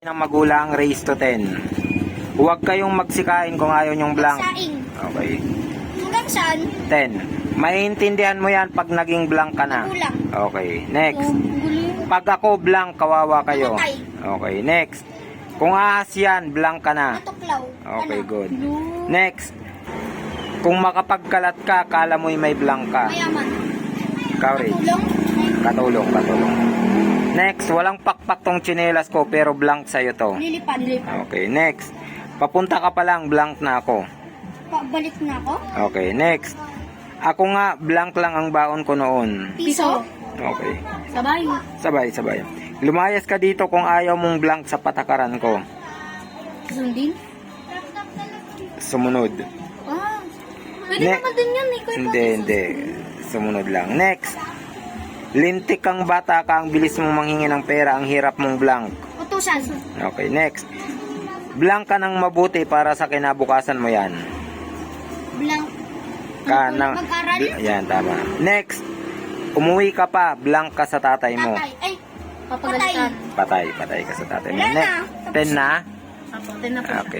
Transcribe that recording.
ng magulang raise to 10. Huwag kayong magsikain kung ayaw nyong blank. Saing. Okay. Hanggang saan? 10. Maintindihan mo yan pag naging blank ka na. Magulang. Okay. Next. Yung gulo. Pag ako blank, kawawa kayo. Okay. Next. Kung ahas yan, blank ka na. Okay, Ano? good. Next. Kung makapagkalat ka, kala mo'y may blank ka. Mayaman. Courage. Tulong. Katulong, katulong. Next, walang pakpak tong tsinelas ko pero blank sa'yo to. Lilipad. Lilipad. Okay, next. Papunta ka pa lang, blank na ako. Pabalik na ako. Okay, next. Ako nga, blank lang ang baon ko noon. Piso. Okay. Sabay. Sabay, sabay. Lumayas ka dito kung ayaw mong blank sa patakaran ko. Sundin. Sumunod. Ah. Pwede Ne- naman din yan. Ikaw Hindi, hindi. Sumunod lang. Next. Lintik kang bata ka, ang bilis mong manghingi ng pera, ang hirap mong blank. Utusan. Okay, next. Blank ka ng mabuti para sa kinabukasan mo yan. Blank. Ka Ano, ng, mag-aral? yan, tama. Next. Umuwi ka pa, blank ka sa tatay mo. Tatay. Ay. Papagalitan. Patay, patay ka sa tatay mo. Next. na. Ten na? Papagalitan na po. Okay.